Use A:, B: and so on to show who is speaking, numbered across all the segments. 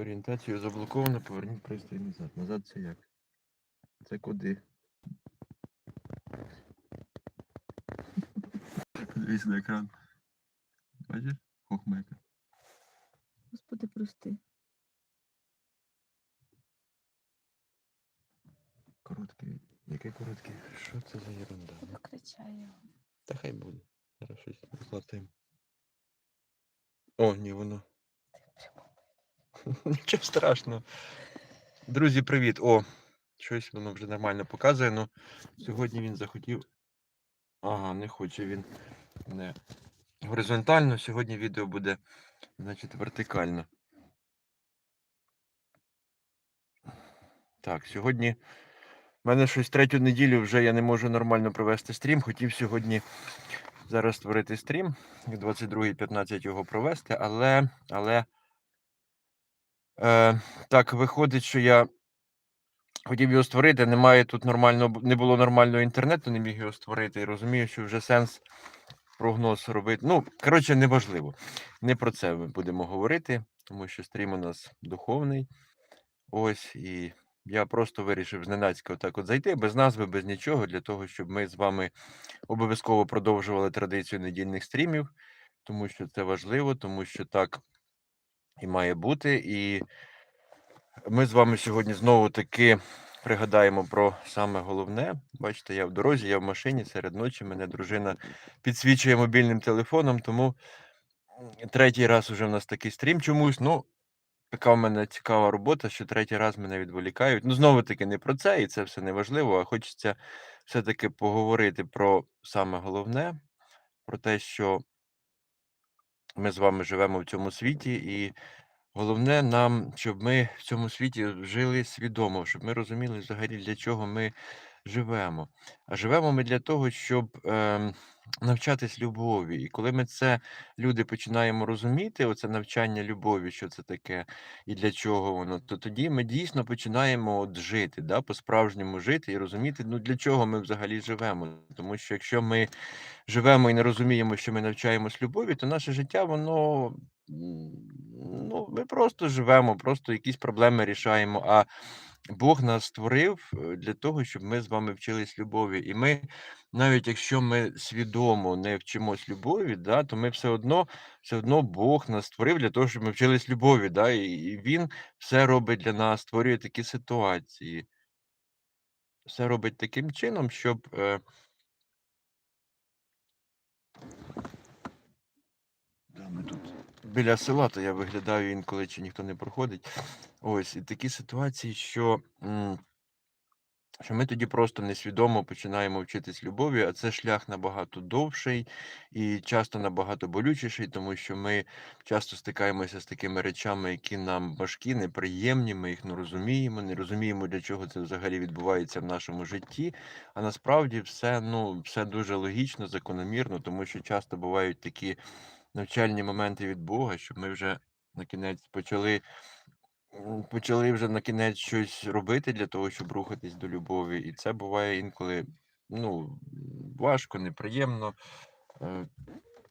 A: Орієнтацію заблоковано, поверніть пристрій назад. Назад це як? Це куди? Подивись на екран. Бачиш? Хохмека.
B: Господи, прости.
A: Короткий. Який короткий? Що це за ерунда?
B: Його.
A: Та хай буде. Зараз щось златим. О, ні, воно. Нічого страшного. Друзі, привіт. О, щось воно вже нормально показує. Ну, сьогодні він захотів. Ага, не хоче він не горизонтально. Сьогодні відео буде, значить, вертикально. Так, сьогодні. в мене щось третю неділю вже я не можу нормально провести стрім. Хотів сьогодні зараз створити стрім, 22.15 його провести, але, але е, так виходить, що я хотів його створити. Немає тут нормального, не було нормального інтернету, не міг його створити. І розумію, що вже сенс прогноз робити. Ну, коротше, неважливо. Не про це ми будемо говорити, тому що стрім у нас духовний. Ось і я просто вирішив зненацька отак от зайти без назви, без нічого, для того, щоб ми з вами обов'язково продовжували традицію недільних стрімів, тому що це важливо, тому що так і має бути. І ми з вами сьогодні знову таки пригадаємо про саме головне. Бачите, я в дорозі, я в машині серед ночі. Мене дружина підсвічує мобільним телефоном, тому третій раз уже в нас такий стрім чомусь. Ну, така в мене цікава робота, що третій раз мене відволікають. Ну, знову таки, не про це, і це все не важливо, а хочеться все-таки поговорити про саме головне, про те, що ми з вами живемо в цьому світі, і головне нам, щоб ми в цьому світі жили свідомо, щоб ми розуміли взагалі, для чого ми живемо. А живемо ми для того, щоб ем, навчатись любові. І коли ми це люди починаємо розуміти, оце навчання любові, що це таке і для чого воно, то тоді ми дійсно починаємо от жити, да, по-справжньому жити і розуміти, ну для чого ми взагалі живемо. Тому що якщо ми живемо і не розуміємо, що ми навчаємось любові, то наше життя, воно ну, ми просто живемо, просто якісь проблеми рішаємо. А Бог нас створив е, для того, щоб ми з вами вчились любові. І ми, навіть якщо ми свідомо не вчимось любові, да, то ми все одно, все одно Бог нас створив для того, щоб ми вчились любові. Да, і, Він все робить для нас, створює такі ситуації. Все робить таким чином, щоб. Е, Да, ми тут біля села, то я виглядаю інколи, чи ніхто не проходить. Ось, і такі ситуації, що, що ми тоді просто несвідомо починаємо вчитись любові, а це шлях набагато довший і часто набагато болючіший, тому що ми часто стикаємося з такими речами, які нам важкі, неприємні, ми їх не розуміємо, не розуміємо, для чого це взагалі відбувається в нашому житті. А насправді все, ну, все дуже логічно, закономірно, тому що часто бувають такі навчальні моменти від Бога, щоб ми вже на кінець почали, почали вже на кінець щось робити для того, щоб рухатись до любові. І це буває інколи ну, важко, неприємно. Е,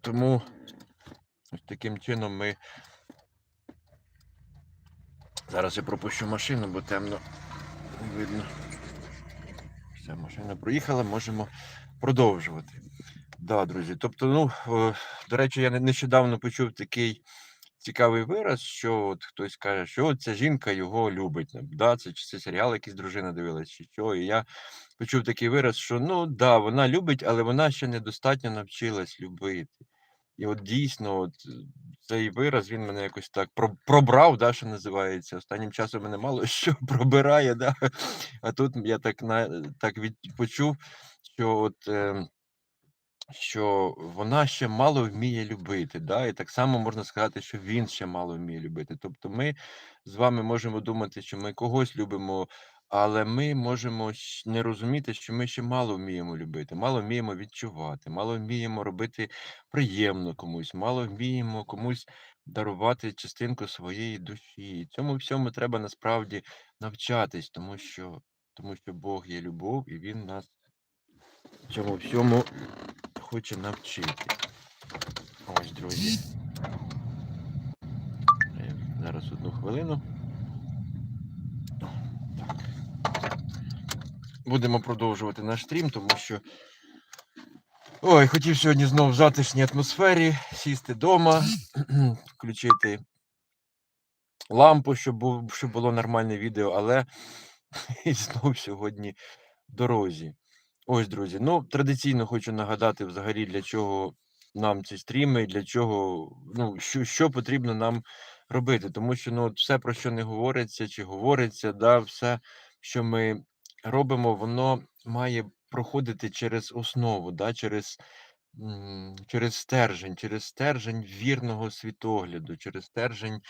A: Тому таким чином ми. Зараз я пропущу машину, бо темно видно. Все, машина проїхала, можемо продовжувати. Да, друзі. Тобто, ну, е, до речі, я не- нещодавно почув такий цікавий вираз, що от хтось каже, що от ця жінка його любить. Да, це чи це серіал, якийсь дружина дивилась, чи що. І я почув такий вираз, що ну да, вона любить, але вона ще недостатньо навчилась любити. І от дійсно, от е, цей вираз він мене якось так пробрав, да, що називається. Останнім часом мене мало що пробирає, да. А тут я так на так від почув, що от. ем, що вона ще мало вміє любити, да? і так само можна сказати, що він ще мало вміє любити. Тобто ми з вами можемо думати, що ми когось любимо, але ми можемо не розуміти, що ми ще мало вміємо любити, мало вміємо відчувати, мало вміємо робити приємно комусь, мало вміємо комусь дарувати частинку своєї душі. І цьому всьому треба насправді навчатись, тому що, тому що Бог є любов, і Він нас цьому всьому хоче навчити. Ось, друзі. Зараз одну хвилину. Так. Будемо продовжувати наш стрім, тому що. Ой, хотів сьогодні знову в затишній атмосфері сісти вдома, включити лампу, щоб, щоб було нормальне відео, але і знов сьогодні в дорозі. Ось, друзі. Ну, традиційно хочу нагадати взагалі, для чого нам ці стріми, для чого, ну, що, що потрібно нам робити. Тому що ну, все, про що не говориться, чи говориться, да, все, що ми робимо, воно має проходити через основу, да, через, через стержень, через стержень вірного світогляду, через стержень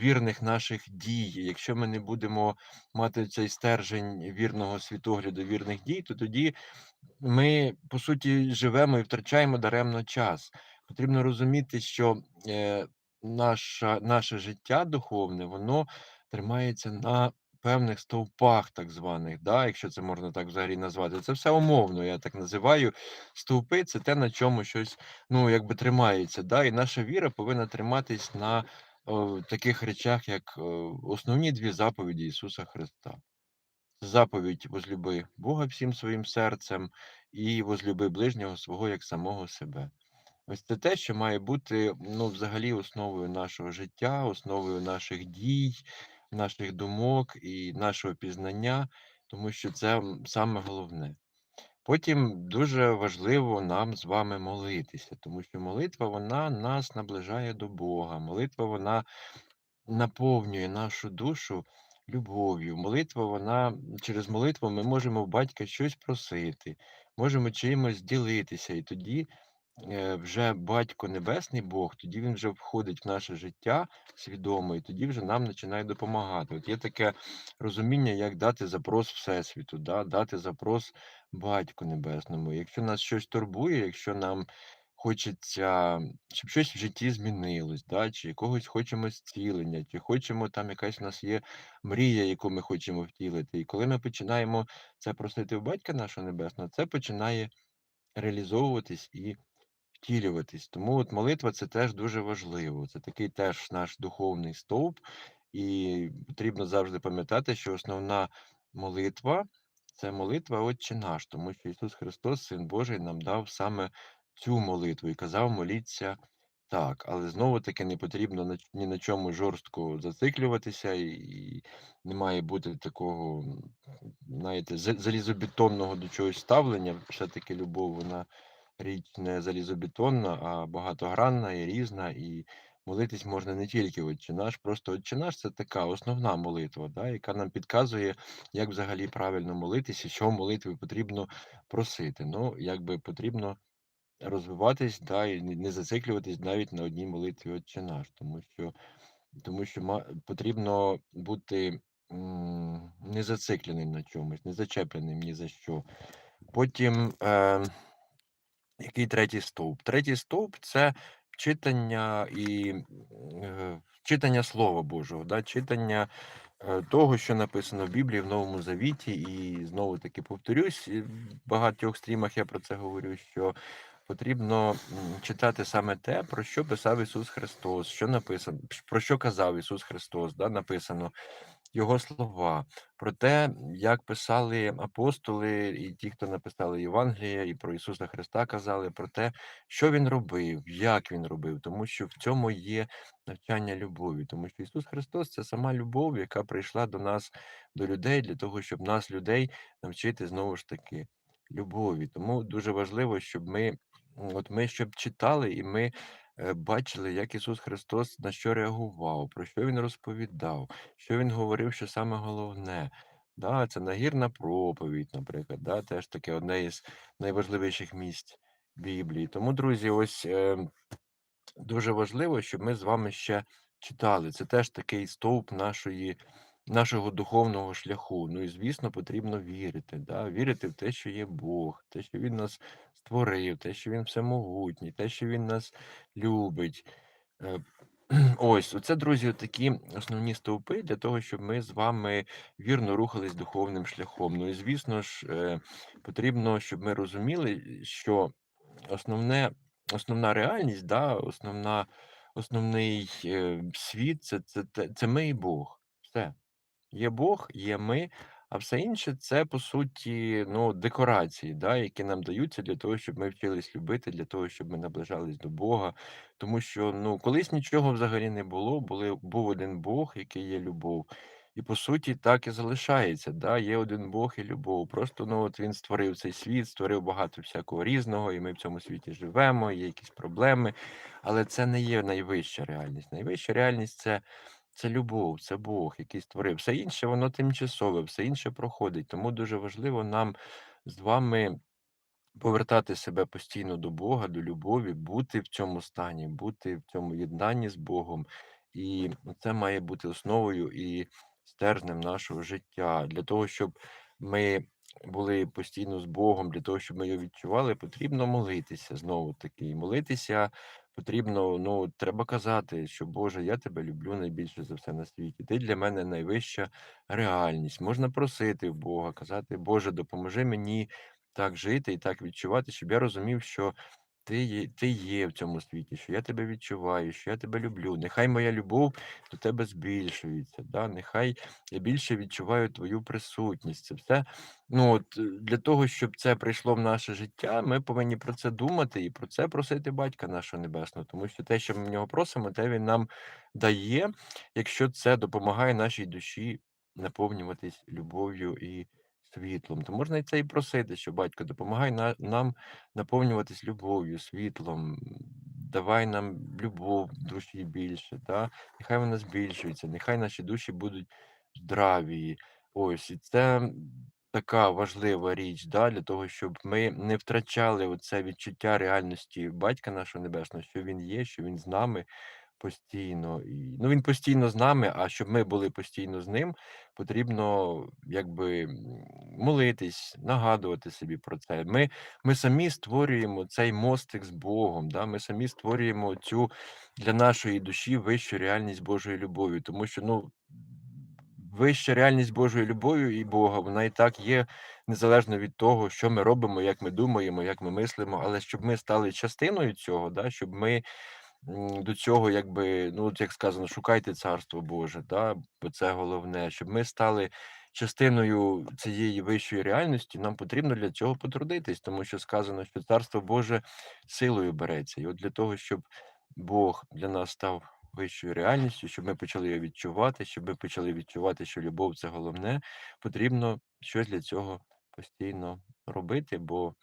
A: вірних наших дій. Якщо ми не будемо мати цей стержень вірного світогляду, вірних дій, то тоді ми, по суті, живемо і втрачаємо даремно час. Потрібно розуміти, що е, наша, наше життя духовне, воно тримається на певних стовпах, так званих, да, якщо це можна так взагалі назвати. Це все умовно, я так називаю. Стовпи це те, на чому щось ну, якби тримається. Да, І наша віра повинна триматись на о, таких речах, як основні дві заповіді Ісуса Христа. Заповідь возлюби Бога всім своїм серцем і возлюби ближнього свого як самого себе. Ось це те, що має бути ну, взагалі основою нашого життя, основою наших дій, наших думок і нашого пізнання, тому що це саме головне. Потім дуже важливо нам з вами молитися, тому що молитва вона нас наближає до Бога. Молитва вона наповнює нашу душу любов'ю. Молитва, вона через молитву ми можемо в батька щось просити, можемо чимось ділитися, і тоді вже батько Небесний Бог, тоді він вже входить в наше життя свідомо, і тоді вже нам починає допомагати. От є таке розуміння, як дати запрос Всесвіту, да? дати запрос Батьку Небесному. Якщо нас щось турбує, якщо нам хочеться, щоб щось в житті змінилось, да? чи якогось хочемо зцілення, чи хочемо там якась у нас є мрія, яку ми хочемо втілити. І коли ми починаємо це просити в Батька нашого Небесного, це починає реалізовуватись і втілюватись. Тому от молитва це теж дуже важливо. Це такий теж наш духовний стовп, і потрібно завжди пам'ятати, що основна молитва це молитва Отче наш, тому що Ісус Христос, Син Божий, нам дав саме цю молитву і казав моліться так. Але знову таки не потрібно ні на чому жорстко зациклюватися, і, не має бути такого, знаєте, залізобетонного до чогось ставлення. Все-таки любов, вона річ не залізобетонна, а багатогранна і різна. І молитись можна не тільки Отче наш, просто Отче наш це така основна молитва, да, яка нам підказує, як взагалі правильно молитися, що в молитві потрібно просити. Ну, якби потрібно розвиватись, да, і не зациклюватись навіть на одній молитві Отче наш, тому що, тому що потрібно бути не зацикленим на чомусь, не зачепленим ні за що. Потім. Е, який третій стовп? Третій стовп це читання і е, читання Слова Божого, да? читання е, того, що написано в Біблії в Новому Завіті. І знову таки повторюсь, в багатьох стрімах я про це говорю, що потрібно читати саме те, про що писав Ісус Христос, що написано, про що казав Ісус Христос, да? написано його слова, про те, як писали апостоли, і ті, хто написали Євангелія, і про Ісуса Христа казали, про те, що Він робив, як Він робив, тому що в цьому є навчання любові, тому що Ісус Христос це сама любов, яка прийшла до нас, до людей, для того, щоб нас, людей, навчити знову ж таки любові. Тому дуже важливо, щоб ми, от ми щоб читали, і ми е, бачили, як Ісус Христос на що реагував, про що Він розповідав що він говорив, що саме головне. Да, це нагірна проповідь, наприклад, да, теж таке одне із найважливіших місць Біблії. Тому, друзі, ось е, дуже важливо, щоб ми з вами ще читали. Це теж такий стовп нашої, нашого духовного шляху. Ну і, звісно, потрібно вірити. Да? Вірити в те, що є Бог, те, що Він нас створив, те, що Він всемогутній, те, що Він нас любить. Е, Ось, оце, друзі, такі основні стовпи для того, щоб ми з вами вірно рухались духовним шляхом. Ну і звісно ж, е, потрібно, щоб ми розуміли, що основне, основна реальність, да, основна, основний е, світ це, це, це, це ми і Бог. Все. Є Бог, є ми, а все інше це по суті ну, декорації, да, які нам даються для того, щоб ми вчились любити, для того, щоб ми наближались до Бога. Тому що ну, колись нічого взагалі не було, були, був один Бог, який є любов. І по суті так і залишається. Да? Є один Бог і любов. Просто ну, от він створив цей світ, створив багато всякого різного, і ми в цьому світі живемо, є якісь проблеми. Але це не є найвища реальність. Найвища реальність це це любов, це Бог, який створив. Все інше, воно тимчасове, все інше проходить. Тому дуже важливо нам з вами повертати себе постійно до Бога, до любові, бути в цьому стані, бути в цьому єднанні з Богом. І це має бути основою і стержнем нашого життя. Для того, щоб ми були постійно з Богом, для того, щоб ми його відчували, потрібно молитися знову таки. Молитися потрібно, ну, треба казати, що Боже, я тебе люблю найбільше за все на світі. Ти для мене найвища реальність. Можна просити в Бога, казати, Боже, допоможи мені так жити і так відчувати, щоб я розумів, що ти є, ти є в цьому світі, що я тебе відчуваю, що я тебе люблю. Нехай моя любов до тебе збільшується. Да? Нехай я більше відчуваю твою присутність. Це все ну, от, е, для того, щоб це прийшло в наше життя, ми повинні про це думати і про це просити батька нашого небесного, тому що те, що ми в нього просимо, те він нам дає, якщо це допомагає нашій душі наповнюватись любов'ю і світлом. То можна і це і просити, що батько допомагай на, нам наповнюватись любов'ю, світлом, давай нам любов душі більше, та? нехай вона збільшується, нехай наші душі будуть здраві. Ось, і це така важлива річ, да, для того, щоб ми не втрачали оце відчуття реальності батька нашого небесного, що він є, що він з нами постійно. І, ну, він постійно з нами, а щоб ми були постійно з ним, потрібно якби молитись, нагадувати собі про це. Ми, ми самі створюємо цей мостик з Богом, да? ми самі створюємо цю для нашої душі вищу реальність Божої любові, тому що ну. Вища реальність Божої любові і Бога, вона і так є незалежно від того, що ми робимо, як ми думаємо, як ми мислимо, але щоб ми стали частиною цього, да, щоб ми до цього, якби, ну, як сказано, шукайте царство Боже, да, бо це головне, щоб ми стали частиною цієї вищої реальності, нам потрібно для цього потрудитись, тому що сказано, що царство Боже силою береться. І от для того, щоб Бог для нас став вищою реальністю, щоб ми почали його відчувати, щоб ми почали відчувати, що любов це головне, потрібно щось для цього постійно робити, бо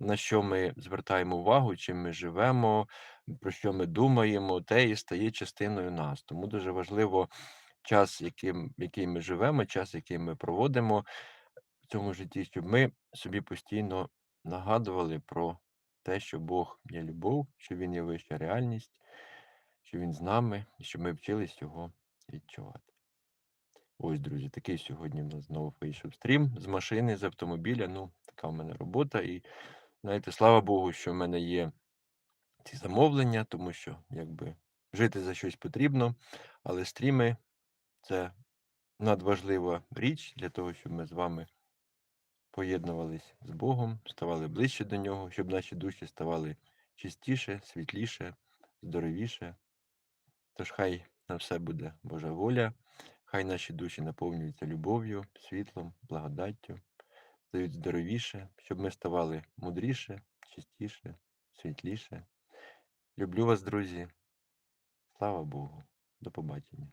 A: на що ми звертаємо увагу, чим ми живемо, про що ми думаємо, те і стає частиною нас. Тому дуже важливо час, яким, який ми живемо, час, який ми проводимо в цьому житті, щоб ми собі постійно нагадували про те, що Бог є любов, що Він є вища реальність, що Він з нами, і щоб ми вчились його відчувати. Ось, друзі, такий сьогодні в нас знову вийшов стрім з машини, з автомобіля. Ну, така в мене робота. І знаєте, слава Богу, що в мене є ці замовлення, тому що якби жити за щось потрібно, але стріми це надважлива річ для того, щоб ми з вами поєднувались з Богом, ставали ближче до нього, щоб наші душі ставали чистіше, світліше, здоровіше. Тож хай на все буде Божа воля, хай наші душі наповнюються любов'ю, світлом, благодаттю, стають здоровіше, щоб ми ставали мудріше, чистіше, світліше. Люблю вас, друзі. Слава Богу. До побачення.